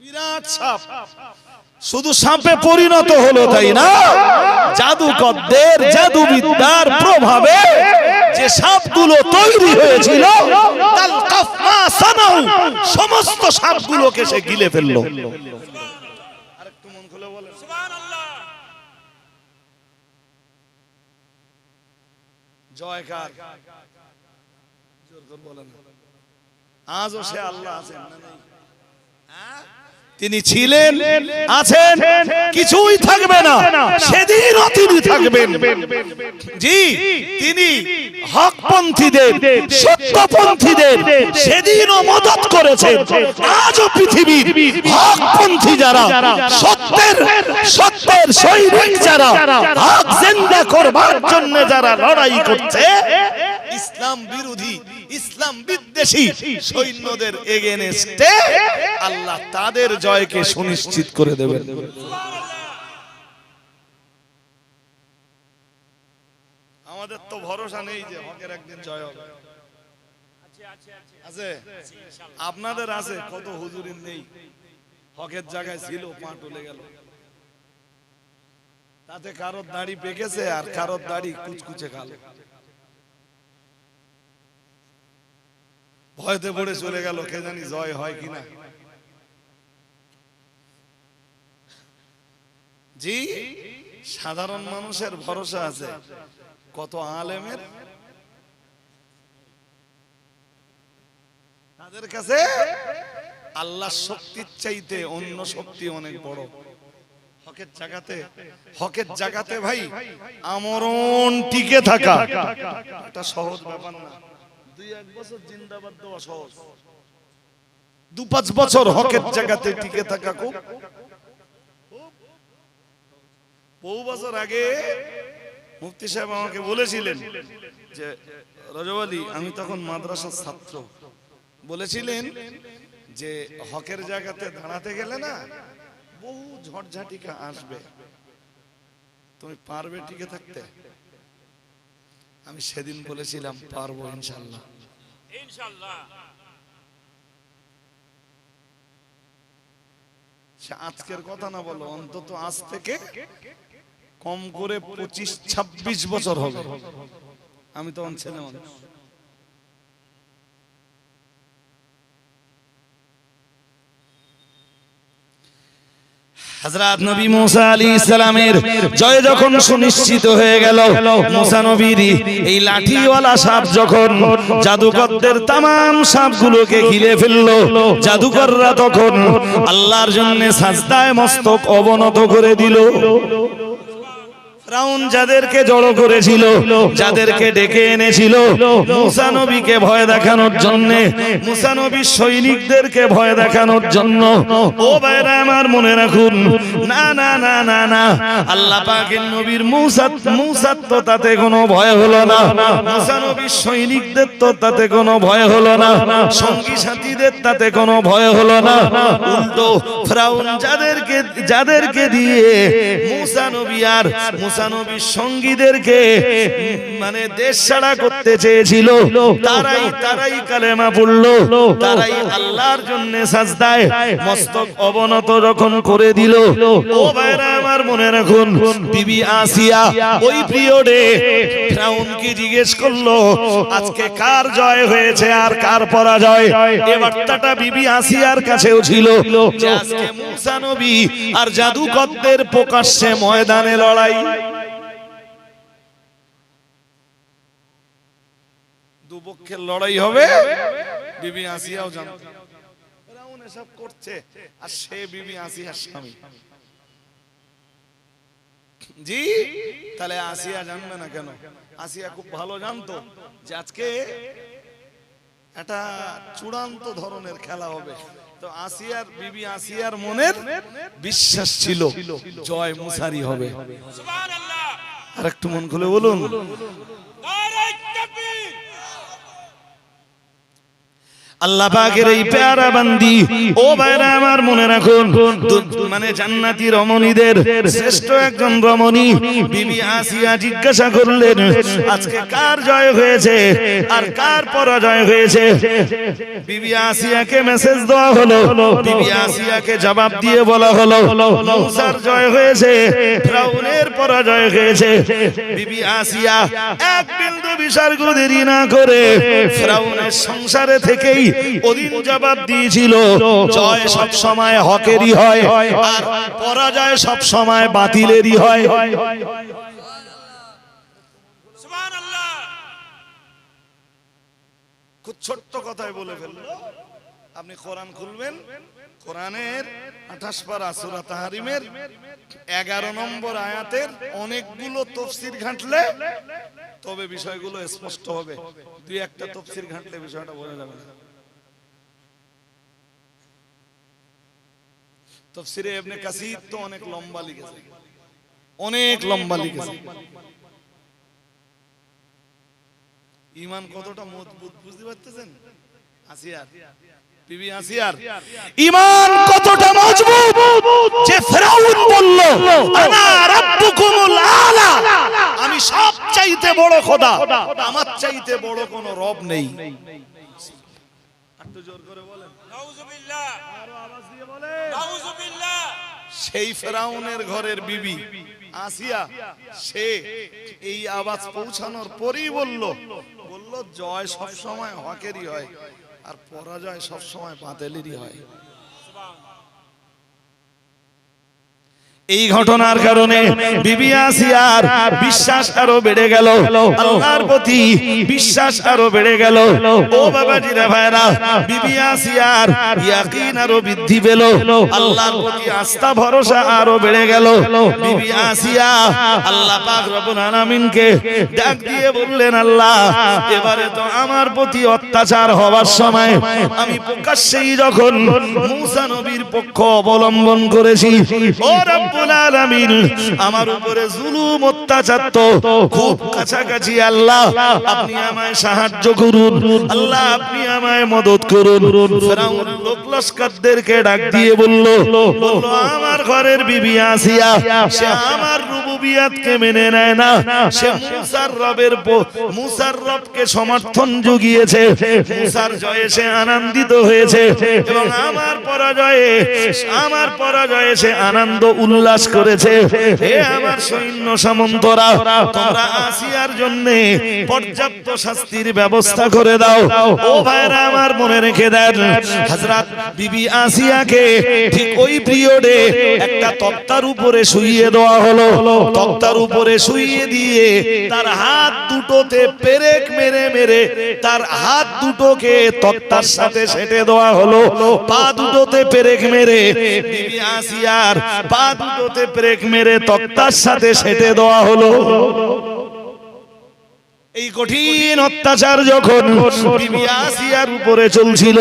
বিরাট সাপ। শুধু সাপে পরিণত হলো তাই না? জাদুকরদের জাদুবিদ্যার প্রভাবে যে সাপগুলো তৈরি হয়েছিল সমস্ত সাপগুলোকে সে গিলে ফেলল। জয়কার। আজও সে আল্লাহ আছেন? তিনি ছিলেন, আছেন, কিছুই থাকবে না। সেদিনও তিনি থাকবেন। জি, তিনি হকপন্থীদের, সত্যপন্থীদের সেদিনও মদত করেছেন। আজও পৃথিবীর হকপন্থী যারা, সত্যের সত্যের সৈনিক যারা, হক জিন্দা করবার জন্য যারা লড়াই করছে, ইসলাম বিরোধী ইসলাম বিদ্বেষী সৈন্যদের এগেনস্টে আল্লাহ তাদের জয়কে সুনিশ্চিত করে দেবেন। আমাদের তো ভরসা নেই যে হকের একদিন জয় হবে। আছে? আপনাদের আছে? কত হুজুরিন নেই? হকের জায়গায় ছিল, পা টলে গেল। তাতে কারোর দাড়ি পেকেছে আর কারোর দাড়ি কুচকুচে কালো ভয়তে পড়ে চলে গেল কে জানি জয় হয় কিনা। জি সাধারণ মানুষের ভরসা আছে। কত আলেমের? তাদের কাছে আল্লাহ শক্তির চাইতে অন্য শক্তি অনেক বড়। হকের জায়গাতে হকের জায়গাতে ভাই আমরণ টিকে থাকা। এটা সহজ ব্যাপার না। দু পাঁচ বছর হকের জায়গাতে টিকে থাকা খুব বহু বছর আগে সাহেব আমাকে বলেছিলেন যে আমি তখন মাদ্রাসার ছাত্র। বলেছিলেন যে, হকের জায়গাতে দাঁড়াতে গেলে না বহু ঝটঝাটিকা আসবে। তুমি পারবে টিকে থাকতে? আমি সেদিন বলেছিলাম পারব ইনশাল্লাহ। সে আজকের কথা না বলো অন্তত আজ থেকে কম করে পঁচিশ ছাব্বিশ বছর হবে। আমি তখন ছেলে মানুষ। হযরত নবী মুসা আলাইহিস সালামের জয় যখন সুনিশ্চিত হয়ে গেল মুসা নবীর এই লাঠিওয়ালা সাপ যখন জাদুকরদের তামাম সাপগুলোকে ঘিরে ফেলল জাদুকররা তখন আল্লাহর জন্য সাজদায় মস্তক অবনত করে দিল। ফেরাউন যাদেরকে জড়ো করেছিল যাদেরকে ডেকে এনেছিল মুসা নবীকে ভয় দেখানোর জন্য মুসা নবীর সৈনিকদেরকে ভয় দেখানোর জন্য ও ভাইরা আমার মনে রাখুন না না না না না আল্লাহ পাকের নবীর মুসা মুসার তো তাতে কোনো ভয় হলো না। মুসা নবীর সৈনিকদের তো তাতে কোনো ভয় হলো না। সঙ্গী সাথীদের তাতে কোনো ভয় হলো না। উল্টো ফেরাউন যাদেরকে যাদেরকে দিয়ে মুসা নবী আর মুসা নবীর সঙ্গীদেরকে মানে দেশ ছাড়া করতে চেয়েছিল। তারাই তারাই কালেমা পড়ল। তারাই আল্লাহর জন্য সাজদায় মস্তক অবনত যখন করে দিল। ও ভাইরা আমার মনে রাখুন, বিবি আসিয়া ওই পিরিয়ডে ফ্রাউনকে জিজ্ঞেস করল, আজকে কার জয় হয়েছে আর কার পরাজয়? এ বার্তাটা বিবি আসিয়ার কাছেও ছিল আজকে মুসা নবী আর জাদুকরদের প্রকাশ্যে ময়দানে লড়াই। দুপক্ষের লড়াই হবে। বিবি আসিয়াও জানতো। ফেরাউন এসব করছে আর সে বিবি আসিয়ার স্বামী। জি তাহলে আসিয়া জানবে না কেন? আসিয়া খুব ভালো জানতো যে আজকে একটা চূড়ান্ত ধরনের খেলা হবে। তো আসিয়ার বিবি আসিয়ার মনের বিশ্বাস ছিল জয় মুসারি হবে। আর একটু মন খুলে বলুন। আল্লাহ পাকের এই পেয়ারা বান্দি। ও ভাইরা আমার মনে রাখুন মানে জান্নাতি রমণীদের শ্রেষ্ঠ একজন রমণী বিবি আসিয়া জিজ্ঞাসা করলেন আজকে কার জয় হয়েছে আর কার পরাজয় হয়েছে? বিবি আসিয়াকে মেসেজ দেওয়া হলো বিবি আসিয়াকে জবাব দিয়ে বলা হলো মুসার জয় হয়েছে ফ্রাউনের পরাজয় হয়েছে। বিবি আসিয়া এক বিন্দু বিসর্গ দেরি না করে ফ্রাউনের সংসারে থেকেই ওদিন জবাব দিয়েছিল। জয় সব সময় হকেরই হয়, আর পরাজয় সব সময় বাতিলেরই হয়। ছোট্ট কথায় বলে আপনি কোরআন খুলবেন, কোরআনের আঠাশ পারা সুরা তাহারিমের এগারো নম্বর আয়াতের অনেকগুলো তফসির ঘাঁটলে তবে বিষয়গুলো স্পষ্ট হবে। দুই একটা তফসির ঘাঁটলে বিষয়টা যাবে। তফসিরে কাসির তো অনেক লম্বা লিখেছে। অনেক লম্বা লিখেছে। ইমান কতটা মজবুত বুঝতে পারতেছেন? আসিয়ার। বিবি আসিয়ার। কতটা মজবুত যে ফেরাউন বলল, আনা রাব্বুকুমুল আলা। আমি সব চাইতে বড় খোদা, আমার চাইতে বড় কোনো রব নেই। একটু জোর করে বলেন। সেই ফেরাউনের ঘরের বিবি আসিয়া সে এই আওয়াজ পৌঁছানোর পরেই বলল বলল জয় সব সময় হকেরই হয় আর পরাজয় সব সময় বাতিলেরই হয়। এই ঘটনার কারণে বিবি আসিয়ার বিশ্বাস আরও বেড়ে গেল। আল্লাহর প্রতি বিশ্বাস আরও বেড়ে গেল। ও বাবাজি রে ভাইরা বিবি আসিয়ার ইয়াকিন আরও বৃদ্ধি পেল। আল্লাহর প্রতি আস্থা, ভরসা আরও বেড়ে গেল। বিবি আসিয়া আল্লাহ পাক রব্বুল আলামিনকে ডাক দিয়ে বললেন, আল্লাহ, এবারে তো আমার প্রতি অত্যাচার হওয়ার সময় আমি প্রকাশ্যেই যখন মুসা নবীর পক্ষ অবলম্বন করেছি, ও রব্বুল আমার উপরে জুলুম, অত্যাচার তো খুব কাছাকাছি, আল্লাহ, আপনি আমায় সাহায্য করুন। আল্লাহ, আপনি আমায় মদত করুন। লোক লস্করদেরকে ডাক দিয়ে বলল আমার ঘরের বিবি আসিয়া, সে আমার রুবুবিয়াতকে মেনে নেয় না। সে মুসার রবের মুসার রবকে সমর্থন জুগিয়েছে। মুসার জয়ে সে আনন্দিত হয়েছে এবং আমার পরাজয়ে আমার পরাজয়ে সে আনন্দ উল্লাস করেছে। হে আমার সৈন্য সামন্তরা তোমরা আসিয়ার জন্য পর্যাপ্ত শাস্তির ব্যবস্থা করে দাও। ও ভাইরা আমার মনে রেখে দেন হযরত বিবি আসিয়াকে ঠিক ওই পিরিয়ডে একটা তক্তার উপরে শুইয়ে দেওয়া হলো। তক্তার উপরে শুইয়ে দিয়ে তার হাত দুটোতে পেরেক মেরে মেরে তার হাত দুটোকে তক্তার সাথে সেটে দেওয়া হলো। পা দুটোতে পেরেক মেরে বিবি আসিয়ার পা দুটোতে ব্রেক মেরে তক্তার সাথে সেটে দেওয়া হলো। এই কঠিন অত্যাচার যখন উপরে চলছিল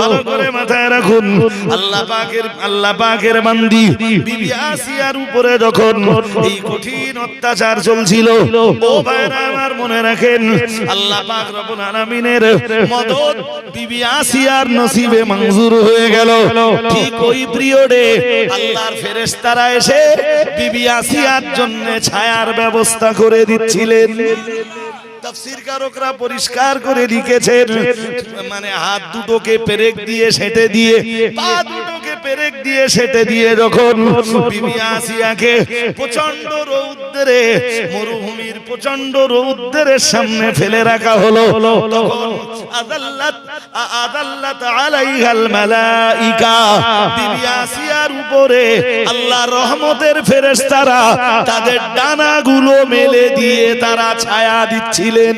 ভালো করে মাথায় রাখুন। আল্লাহ পাকের আল্লাহ পাকের বান্দি বিবি উপরে যখন এই কঠিন অত্যাচার চলছিল ও ভাইরা আমার মনে রাখেন আল্লাহ পাক রব্বুল আলামিনের মদত বিবি নসিবে মঞ্জুর হয়ে গেল। ঠিক ওই পিরিয়ডে আল্লাহর ফেরেশতারা এসে বিবি আসিয়ার জন্য ছায়ার ব্যবস্থা করে দিচ্ছিলেন। তাফসীর কারকরা পরিষ্কার করে লিখেছেন মানে হাত দুটোকে পেরেক দিয়ে সেটে দিয়ে পা পেরেক দিয়ে সেটে দিয়ে যখন আসিয়াকে প্রচণ্ড রৌদ্রে, মরুভূমির প্রচণ্ড রৌদ্রের সামনে ফেলে রাখা হলো আদাল্লাত আদাল্লাত আলাইহাল মালাইকা, বিবি আসিয়ার উপরে আল্লাহর রহমতের ফেরেশতারা তাদের ডানাগুলো মেলে দিয়ে তারা ছায়া দিচ্ছিলেন।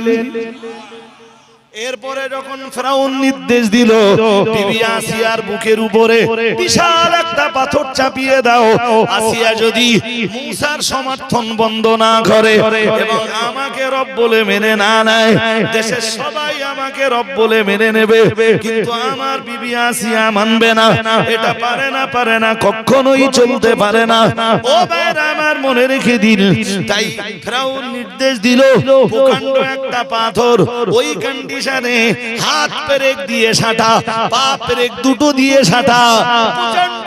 এরপরে যখন ফেরাউন নির্দেশ দিল আসিয়ার বুকের উপরে বিশাল একটা পাথর চাপিয়ে দাও। আসিয়া যদি মুসার সমর্থন বন্ধ না করে এবং আমাকে রব বলে মেনে না নেয়, দেশের সবাই আমাকে রব বলে মেনে নেবে। কিন্তু আমার বিবি আসিয়া মানবে না। এটা পারে না পারে না, কখনোই চলতে পারে না। ও ভাইরা আমার মনে রেখে দিন তাই ফেরাউন নির্দেশ দিল একটা পাথর, ওই কন্ডিশন কন্ডিশনে হাত পেরেক দিয়ে সাঁটা পা পেরেক দুটো দিয়ে সাঁটা। প্রচণ্ড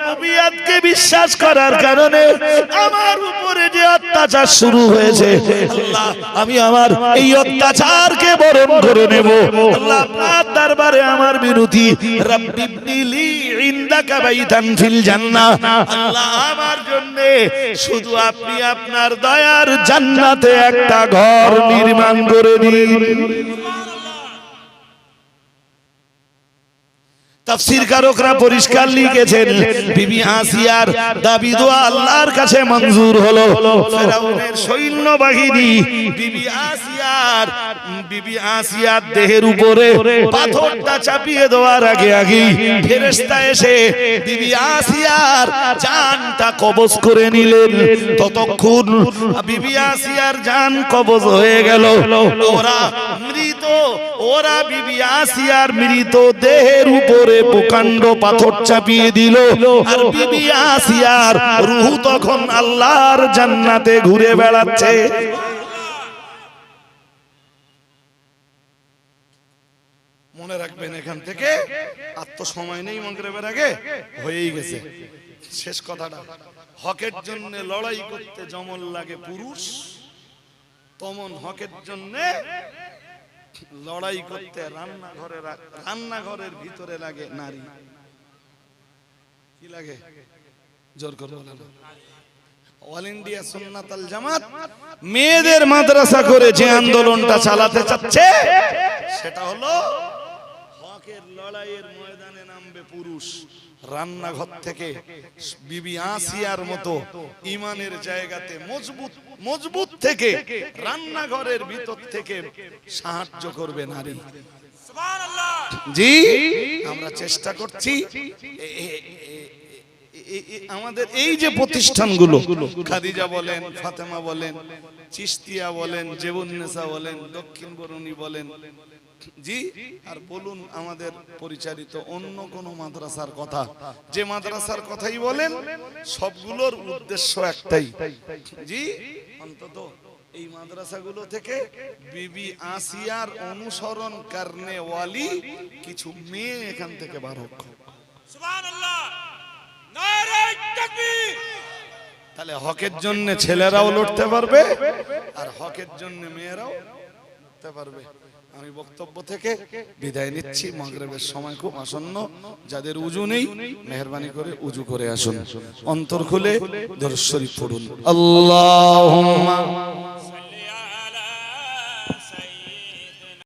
রুবুবিয়াতকে বিশ্বাস করার কারণে আমার উপরে যে অত্যাচার শুরু হয়েছে আমি আমার এই অত্যাচারকে বরণ করে নেব। আল্লাহ দরবারে আমার রাব্বিবনি লি ইনদাকা বাইতান ফিল জান্নাহ। আল্লাহ, আমার জন্য শুধু আপনি আপনার দয়ার জান্নাতে একটা ঘর নির্মাণ করে দিন। তাফসীর কারকরা পরিষ্কার লিখেছেন, বিবি আসিয়ার দাবি দোয়া আল্লাহর কাছে মঞ্জুর হলো। ফেরাউনের সৈন্য বাহিনী বিবি আসিয়ার বিবি আসিয়ার দেহের উপরে পাথরটা চাপিয়ে দেওয়ার আগে আগে ফেরেশতা এসে বিবি আসিয়ার জানটা কবজ করে নিলেন। ততক্ষণ বিবি আসিয়ার জান কবজ হয়ে গেল। ওরা মৃত ওরা বিবি আসিয়ার মৃত দেহের উপরে প্রকাণ্ড পাথর চাপিয়ে দিল। আর বিবি আসিয়ার রুহু তখন আল্লাহর জান্নাতে ঘুরে বেড়াচ্ছে। মনে রাখবেন এখান থেকে নেই আগে হয়েই গেছে। শেষ কথাটা। হকের জন্য লড়াই করতে যেমন লাগে পুরুষ, তমন হকের জন্য লড়াই করতে রান্নাঘরে রান্নাঘরের ভিতরে লাগে নারী। কি লাগে? জোর করে অল ইন্ডিয়া জামাত মেয়েদের মাদ্রাসা করে যে আন্দোলনটা চালাতে চাচ্ছে। সেটা হলো হকের লড়াইয়ের ময়দানে নামবে পুরুষ। রান্নাঘর থেকে বিবি আসিয়ার মতো ইমানের জায়গাতে মজবুত মজবুত থেকে রান্নাঘরের ভিতর থেকে সাহায্য করবে নারী। জি আমরা চেষ্টা করছি। আমাদের এই যে প্রতিষ্ঠানগুলো খাদিজা বলেন ফাতেমা বলেন চিস্তিয়া বলেন জেবুন্নেসা বলেন দক্ষিণ বরুণী বলেন জি আর বলুন আমাদের পরিচালিত অন্য কোন মাদ্রাসার কথা। যে মাদ্রাসার কথাই বলেন সবগুলোর উদ্দেশ্য একটাই। জি অন্তত এই মাদ্রাসাগুলো থেকে বিবি আসিয়ার অনুসরণ কারণে ওয়ালি কিছু মেয়ে এখান থেকে বার হোক। তাহলে হকের জন্য ছেলেরাও লড়তে পারবে আর হকের জন্য মেয়েরাও লড়তে পারবে। আমি বক্তব্য থেকে বিদায় নিচ্ছি। মাগরেবের সময় খুব আসন্ন। যাদের উজু নেই, মেহরবানি করে উজু করে আসুন। অন্তর খুলে দর্শরী পড়ুন। আল্লাহুম্মা